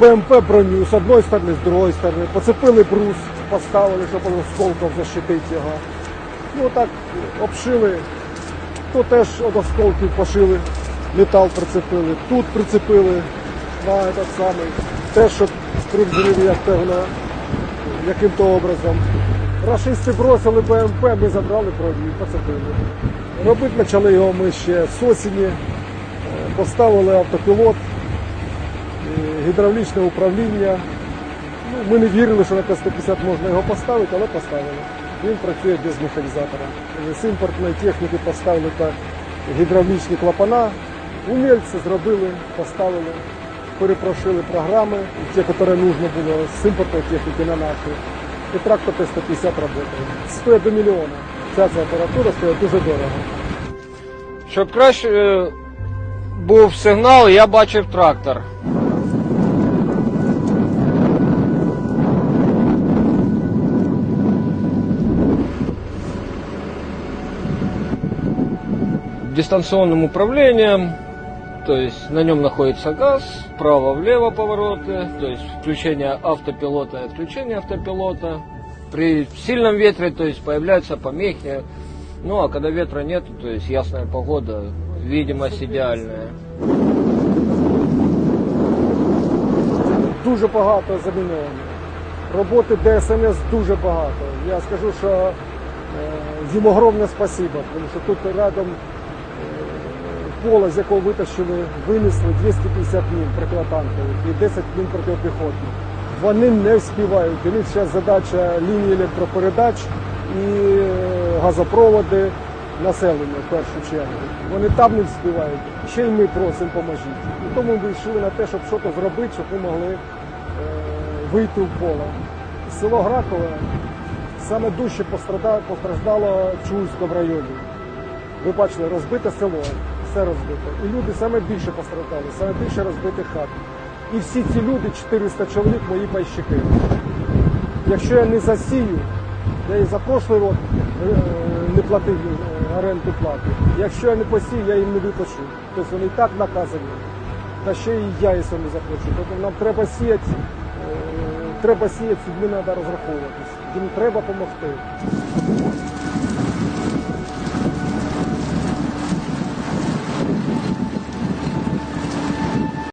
БМП броню з одної сторони, з другої сторони. Поцепили брус, поставили, щоб від осколків защитити його. Ну так обшили. То теж від осколків пошили, метал прицепили. Тут прицепили на этот самий. Теж, щоб при взриві, як певно, яким-то образом. Рашисти бросили БМП, ми забрали броню поцепили. Робити почали його ми ще з осені. Е, Поставили автопілот, гідравлічне управління. Ну, ми не вірили, що на Т-150 можна його поставити, але поставили. Він працює без механізатора. Е, З імпортної техніки поставили так гідравлічні клапана. Умільці зробили, поставили, перепрошили програми, ті, які потрібно було з імпортної техніки на нашу. І трактор Т-150 працює. Стоїть до мільйона. Ця ця апаратура стоїть дуже дорого. Щоб краще е, був сигнал, я бачив трактор. Дистанционным управлением, то есть на нем находится газ, вправо-влево повороты, то есть включение автопилота и отключение автопилота. При сильном ветре, то есть появляются помехи, ну а когда ветра нет, то есть ясная погода, видимость идеальная. дуже багато заміновано. Роботи ДСНС дуже багато. Я скажу, що е, їм огромне спасибо, тому що тут рядом е, поле, з якого витащили, винесли 250 мін противотанкових і 10 мін протипіхотних. Вони не вспівають. У них зараз задача лінії електропередач і е, газопроводи населення в першу чергу. Вони там не вспівають. Ще й ми просимо поможіть. І тому ми вирішили на те, щоб щось зробити, щоб ми могли е, вийти в поле. Село Гракове саме дужче постраждало в Чуйському районі. Ви бачили, розбите село, все розбите. І люди саме більше постраждали, саме більше розбитих хат. І всі ці люди, 400 чоловік, мої пайщики. Якщо я не засію, я і за прошлий рік е, не платив е, оренду плати. Якщо я не посію, я їм не виплачу. Тобто вони і так наказані. Та ще і я, якщо не заплачу. Тобто нам треба сіяти, е, треба сіяти, людьми треба розраховуватись. Їм треба допомогти.